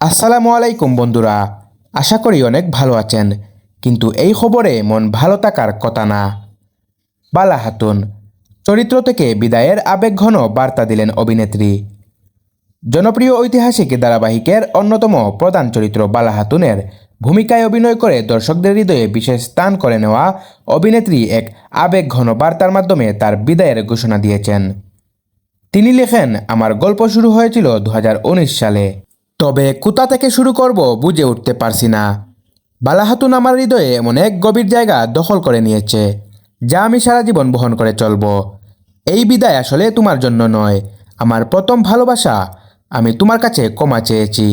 আসসালামু আলাইকুম বন্ধুরা, আশা করি অনেক ভালো আছেন, কিন্তু এই খবরে মন ভালো থাকার কথা না। বালা হাতুন, চরিত্র থেকে বিদায়ের আবেগঘন বার্তা দিলেন অভিনেত্রী। জনপ্রিয় ঐতিহাসিক ধারাবাহিকের অন্যতম প্রধান চরিত্র বালা হাতুনের ভূমিকায় অভিনয় করে দর্শকদের হৃদয়ে বিশেষ স্থান করে নেওয়া অভিনেত্রী এক আবেগঘন বার্তার মাধ্যমে তার বিদায়ের ঘোষণা দিয়েছেন। তিনি লেখেন, আমার গল্প শুরু হয়েছিল দু হাজার উনিশ সালে। তবে কোথা থেকে শুরু করব, বুঝে উঠতে পারছি না। বালাহাতুন আমার হৃদয়ে এমন এক গভীর জায়গা দখল করে নিয়েছে, যা আমি সারা জীবন বহন করে চলব। এই বিদায় আসলে তোমার জন্য নয়, আমার প্রথম ভালোবাসা। আমি তোমার কাছে কমা চেয়েছি,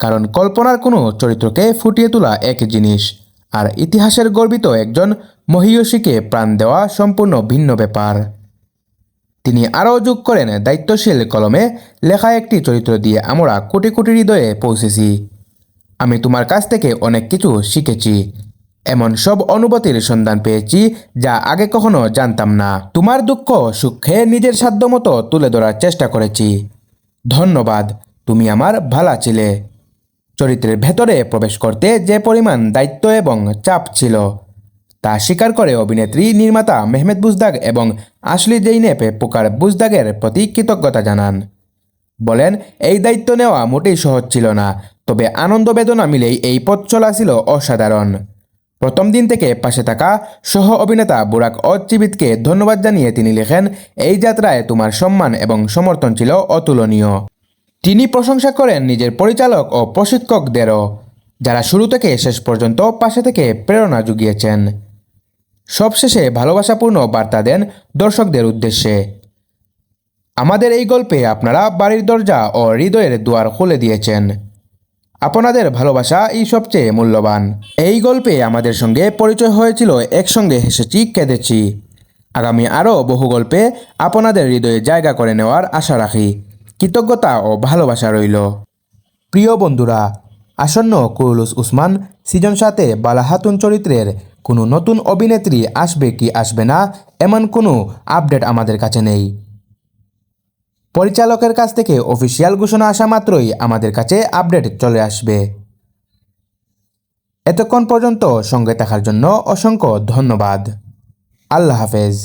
কারণ কল্পনার কোনো চরিত্রকে ফুটিয়ে তোলা এক জিনিস, আর ইতিহাসের গর্বিত একজন মহিয়সীকে প্রাণ দেওয়া সম্পূর্ণ ভিন্ন ব্যাপার। তিনি আরও যোগ করেন, দায়িত্বশীল কলমে লেখা একটি চরিত্র দিয়ে আমরা কোটি কোটি হৃদয়ে পৌঁছেছি। আমি তোমার কাছ থেকে অনেক কিছু শিখেছি। এমন সব অনুভূতির সন্ধান পেয়েছি যা আগে কখনো জানতাম না। তোমার দুঃখ সুখে নিজের সাধ্যমতো তুলে ধরার চেষ্টা করেছি। ধন্যবাদ, তুমি আমার ভালা ছিলে। চরিত্রের ভেতরে প্রবেশ করতে যে পরিমাণ দায়িত্ব এবং চাপ ছিল তা স্বীকার করে অভিনেত্রী নির্মাতা মেহমেদ বুজদাগ এবং আশলি জৈনেপে পোকার বুজদাগের প্রতি কৃতজ্ঞতা জানান। বলেন, এই দায়িত্ব নেওয়া মোটেই সহজ ছিল না, তবে আনন্দ বেদনা মিলেই এই পথ চলা ছিল অসাধারণ। প্রথম দিন থেকে পাশে থাকা সহ অভিনেতা বুরাক অচিবিতকে ধন্যবাদ জানিয়ে তিনি লেখেন, এই যাত্রায় তোমার সম্মান এবং সমর্থন ছিল অতুলনীয়। তিনি প্রশংসা করেন নিজের পরিচালক ও প্রশিক্ষকদেরও, যারা শুরু থেকে শেষ পর্যন্ত পাশে থেকে প্রেরণা জুগিয়েছেন। সবশেষে ভালোবাসাপূর্ণ বার্তা দেন দর্শকদের উদ্দেশ্যে। আমাদের এই গল্পে আপনারা বাড়ির দরজা ও হৃদয়ের দুয়ার খুলে দিয়েছেন। আপনাদের ভালোবাসা এই সবচেয়ে মূল্যবান। এই গল্পে আমাদের সঙ্গে পরিচয় হয়েছিল, একসঙ্গে হেসেছি, কেঁদেছি। আগামী আরও বহু গল্পে আপনাদের হৃদয়ে জায়গা করে নেওয়ার আশা রাখি। কৃতজ্ঞতা ও ভালোবাসা রইল। প্রিয় বন্ধুরা, আসন্ন কুরুলুস উসমান সিজন সাথে বালাহাতুন চরিত্রের কোনো নতুন অভিনেত্রী আসবে কি আসবে না, এমন কোনো আপডেট আমাদের কাছে নেই। পরিচালকের কাছ থেকে অফিসিয়াল ঘোষণা আসা মাত্রই আমাদের কাছে আপডেট চলে আসবে। এতক্ষণ পর্যন্ত সঙ্গে থাকার জন্য অসংখ্য ধন্যবাদ। আল্লাহ হাফেজ।